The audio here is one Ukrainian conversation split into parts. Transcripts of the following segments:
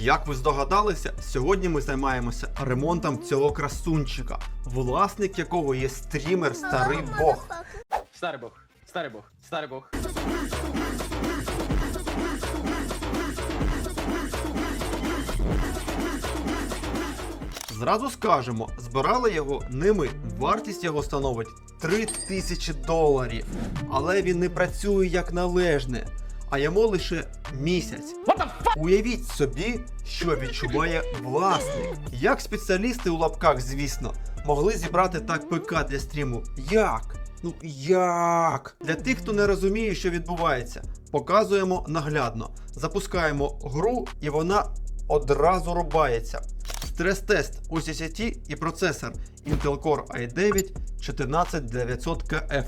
Як ви здогадалися, сьогодні ми займаємося ремонтом цього красунчика, власник якого є стрімер Старий Бог. Старий бог, старий бог, старий бог. Зразу скажемо, збирали його не ми. Вартість його становить 3000 доларів. Але він не працює як належне, а йому лише місяць. Уявіть собі, що відчуває власник. Як спеціалісти у лапках, звісно, могли зібрати так ПК для стріму? Як? Ну як? Для тих, хто не розуміє, що відбувається, показуємо наглядно. Запускаємо гру, і вона одразу рубається. Стрес-тест у CCT і процесор Intel Core i9 14900KF.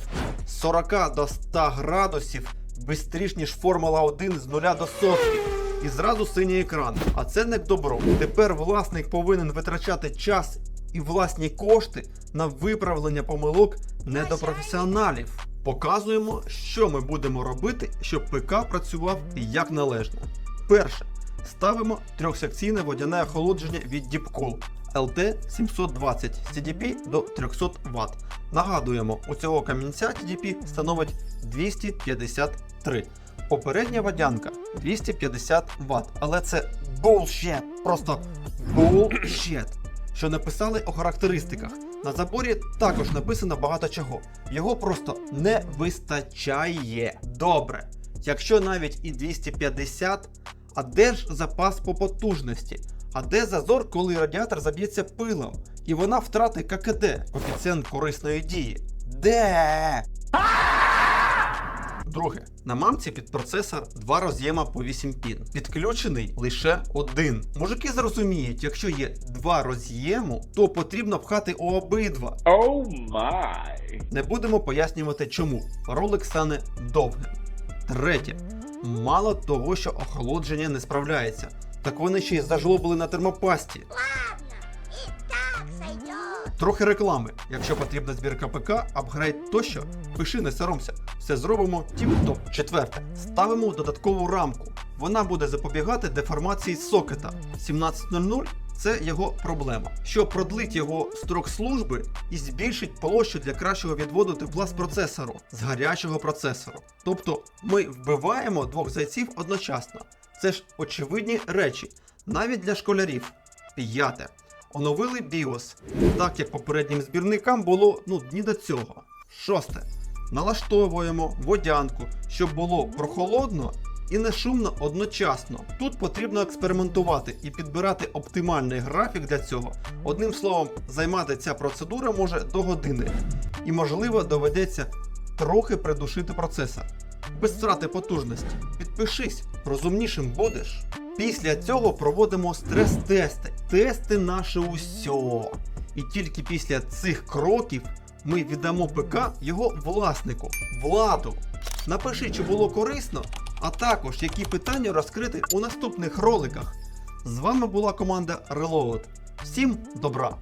З 40 до 100 градусів бистріш, ніж Формула 1 з 0 до сотки. І зразу синій екран. А це не к добру. Тепер власник повинен витрачати час і власні кошти на виправлення помилок недопрофесіоналів. Показуємо, що ми будемо робити, щоб ПК працював як належно. Перше. Ставимо трьохсекційне водяне охолодження від Deepcool LT720 CDP до 300 Вт. Нагадуємо, у цього камінця TDP становить 253. Попередня водянка 250 Вт. Але це bullshit, просто bullshit, що написали у характеристиках. На заборі також написано багато чого. Його просто не вистачає. Добре. Якщо навіть і 250, а де ж запас по потужності? А де зазор, коли радіатор заб'ється пилом? І вона втратить ККД, коефіцієнт корисної дії. Де? Друге, на мамці під процесор два роз'єма по 8 пін. Підключений лише один. Мужики зрозуміють, якщо є два роз'єму, то потрібно пхати у обидва. Oh my. Не будемо пояснювати чому. Ролик стане довгим. Третє. Мало того, що охолодження не справляється. Так вони ще й зажлобили на термопасті. Трохи реклами. Якщо потрібна збірка ПК, апгрейд тощо, пиши, не соромся. Все зробимо тіп-топ. Четверте. Ставимо додаткову рамку. Вона буде запобігати деформації сокета. 1700 це його проблема. Щоб продлить його строк служби і збільшить площу для кращого відводу тепла з процесору з гарячого процесору. Тобто ми вбиваємо двох зайців одночасно. Це ж очевидні речі, навіть для школярів. П'яте. Оновили BIOS, так як попереднім збірникам було ну дні до цього. Шосте. Налаштовуємо водянку, щоб було прохолодно і не шумно одночасно. Тут потрібно експериментувати і підбирати оптимальний графік для цього. Одним словом, займати ця процедура може до години. І можливо доведеться трохи придушити процесор. Без втрати потужності. Підпишись, розумнішим будеш. Після цього проводимо стрес-тести, тести наше усьо. І тільки після цих кроків ми віддамо ПК його власнику, владу. Напиши, чи було корисно, а також які питання розкрити у наступних роликах. З вами була команда Reload. Всім добра!